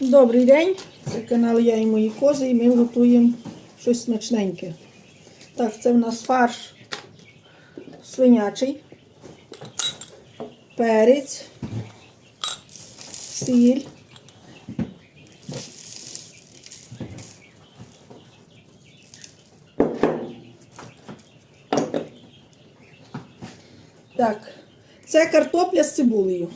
Добрий день, це канал Я і мої кози, і ми готуємо щось смачненьке. Так, це в нас фарш свинячий, перець, сіль. Так, це картопля з цибулею.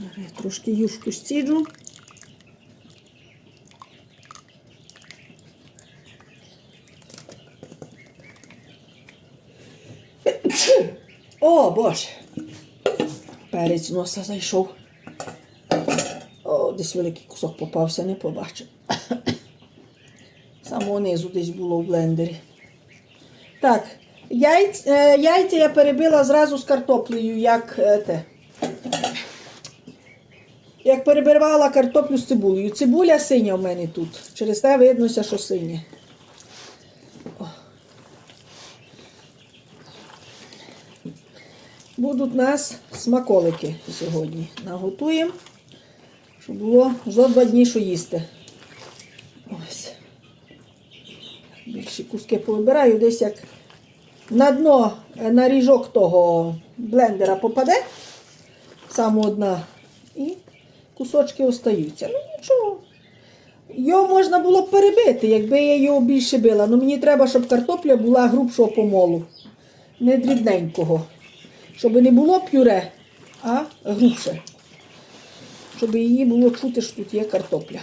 Зараз я Трошки юшку стіджу. О, боже! Перець носа зайшов. О, десь великий кусок попався, не побачив. Самого низу десь було в блендері. Так, яйць, е, яйця я перебила зразу з картоплею, як е, те. Як перебивала картоплю з цибулею. Цибуля синя в мене тут. Через те виднося, що синя. О. Будуть у нас смаколики сьогодні. Наготуємо, щоб було зо два дні, що їсти. Ось. Більші куски повибираю, десь як на дно е, на ріжок того блендера попаде. Саме одна. І кусочки остаються. Ну нічого. Його можна було б перебити, якби я його більше била. Ну мені треба, щоб картопля була грубшого помолу. Не дрібненького. Щоб не було пюре, а грубше. Щоб її було чути, що тут є картопля.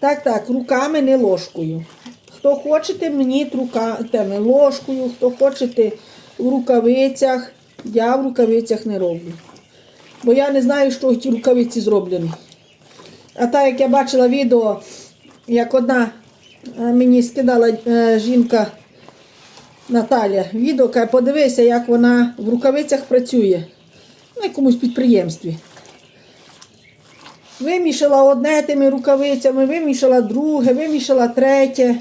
Так, так, руками не ложкою. Хто хочете, мені рука, теми ложкою, хто хочете в рукавицях. Я в рукавицях не роблю. Бо я не знаю, що ті рукавиці зроблені. А так як я бачила відео, як одна е, мені скидала е, жінка Наталя відео, каже, подивися, як вона в рукавицях працює на якомусь підприємстві. Вимішала одне тими рукавицями, вимішала друге, вимішала третє.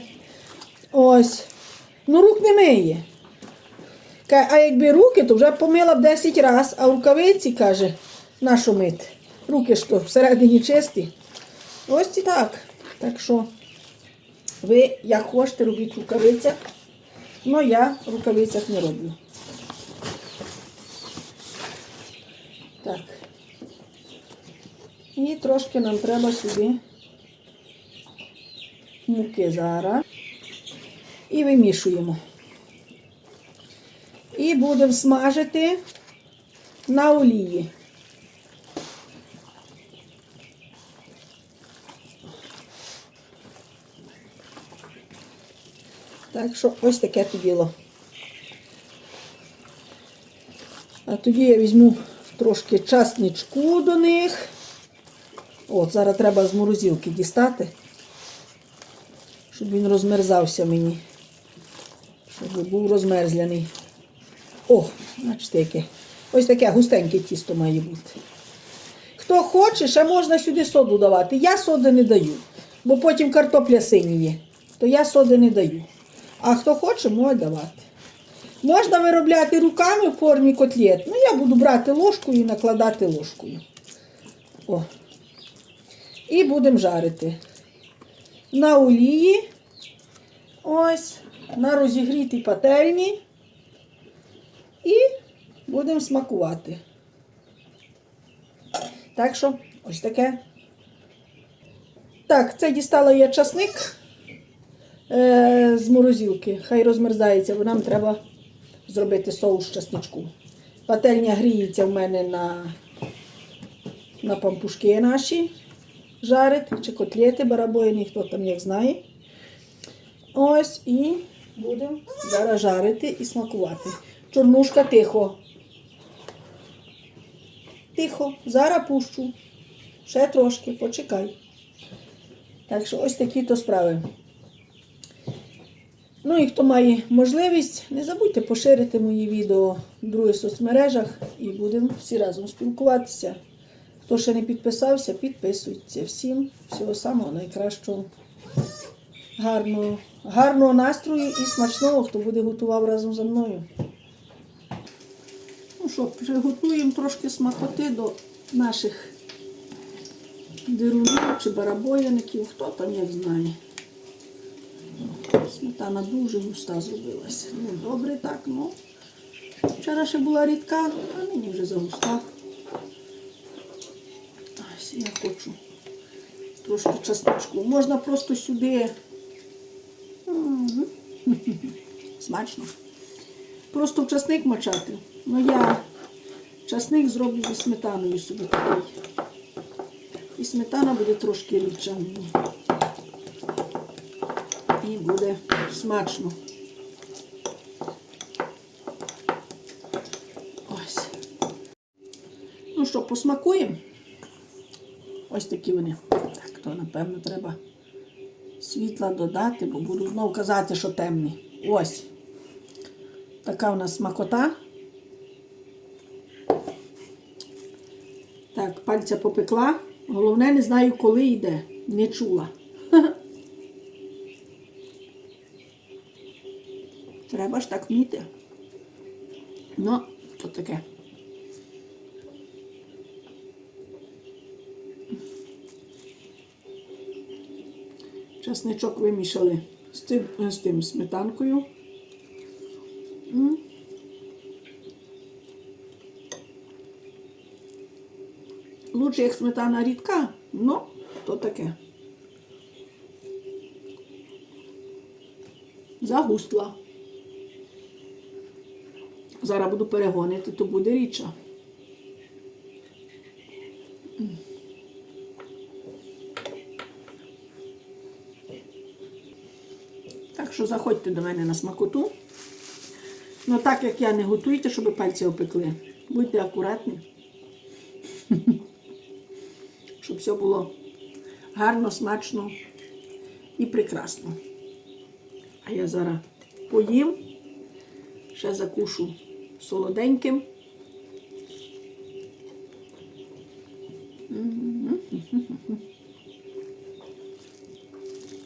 Ось. Ну, рук не миє. А якби руки, то вже помила б 10 разів, а рукавиці, каже, на що мити? Руки ж то всередині чисті. Ось і так. Так що ви, як хочете, робіть в рукавицях, але я в рукавицях не роблю. Так. І трошки нам треба сюди муки зараз. І вимішуємо. І будемо смажити на олії. Так що ось таке то діло. А тоді я візьму трошки часничку до них. От, зараз треба з морозилки дістати, щоб він розмерзався мені. Щоб був розмерзляний. О, бачите, яке. Ось таке густеньке тісто має бути. Хто хоче, ще можна сюди соду давати. Я соди не даю, бо потім картопля синіє. То я соди не даю. А хто хоче, може давати. Можна виробляти руками в формі котлет. Ну, я буду брати ложкою і накладати ложкою. О. І будемо жарити. На олії. Ось, на розігрітій пательні. І будемо смакувати. Так що, ось таке. Так, це дістала я часник е, з морозилки. Хай розмерзається, бо нам треба зробити соус часничку. Пательня гріється в мене на, на пампушки наші жарить, чи котлети барабойні, хто там як знає. Ось і будемо зараз жарити і смакувати. Чорнушка тихо. Тихо, зараз пущу. Ще трошки, почекай. Так що ось такі то справи. Ну і хто має можливість, не забудьте поширити мої відео в других соцмережах і будемо всі разом спілкуватися. Хто ще не підписався, підписуйтесь. Всім всього самого найкращого. Гарного, гарного настрою і смачного, хто буде готував разом зі мною. Що, приготуємо трошки смакоти до наших дирунів чи барабояників, хто там як знає. Сметана дуже густа зробилася. Ну, добре так, ну. Вчора ще була рідка, а нині вже загуста. Ось я хочу трошки часничку. Можна просто сюди. Смачно. Просто в часник мочати. Ну я часник зроблю зі сметаною собі такий. І сметана буде трошки рідша. І буде смачно. Ось. Ну що, посмакуємо? Ось такі вони. Так, то напевно треба світла додати, бо буду знову казати, що темні. Ось. Така у нас смакота. Так, пальця попекла. Головне, не знаю, коли йде. Не чула. Треба ж так вміти. Ну, то таке. Часничок вимішали з тим, з тим сметанкою. Лучше як сметана рідка, ну, то таке. Загустла. Зараз буду перегонити, то буде рідша. Так що заходьте до мене на смакоту. Ну так як я не готуйте, щоб пальці опекли. Будьте акуратні. Щоб все було гарно, смачно і прекрасно. А я зараз поїм, ще закушу солоденьким.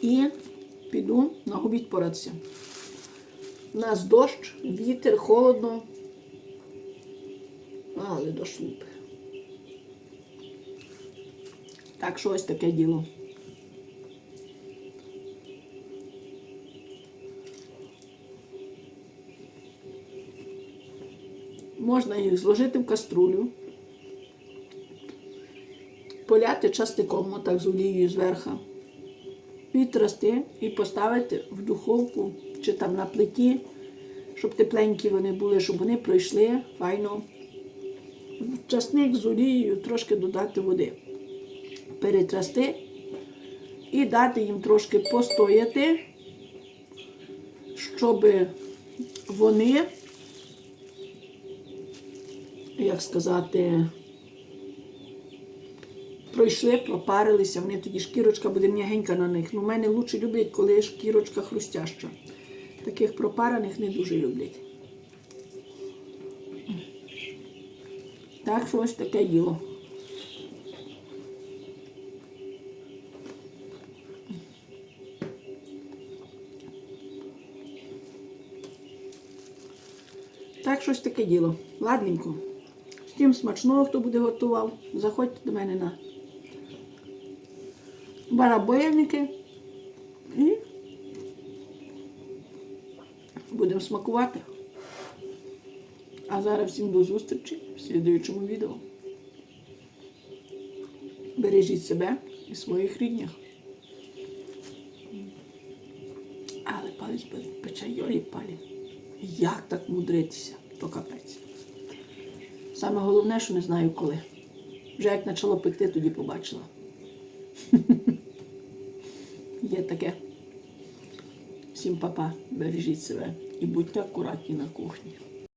І піду на обід поратися. У нас дощ, вітер, холодно. Але дощ лупи. Так що ось таке діло. Можна їх зложити в каструлю, поляти частиком, отак з олією зверху, відрости і поставити в духовку чи там на плиті, щоб тепленькі вони були, щоб вони пройшли файно. В Часник з олією трошки додати води, перетрасти і дати їм трошки постояти, щоб вони як сказати, пройшли, пропарилися, вони тоді шкірочка буде м'ягенька на них. Ну, мене лучше люблять, коли шкірочка хрустяща. Таких пропарених не дуже люблять. Так що ось таке діло. Так, щось таке діло. Ладненько. Всім смачного, хто буде готував. Заходьте до мене на барабояники і будемо смакувати. А зараз всім до зустрічі в слідуючому відео. Бережіть себе і своїх рідних. Але палець пече йолі палі. Як так мудритися, то капець. Саме головне, що не знаю коли. Вже як почало пекти, тоді побачила. Є таке. Всім папа, бережіть себе і будьте акуратні на кухні.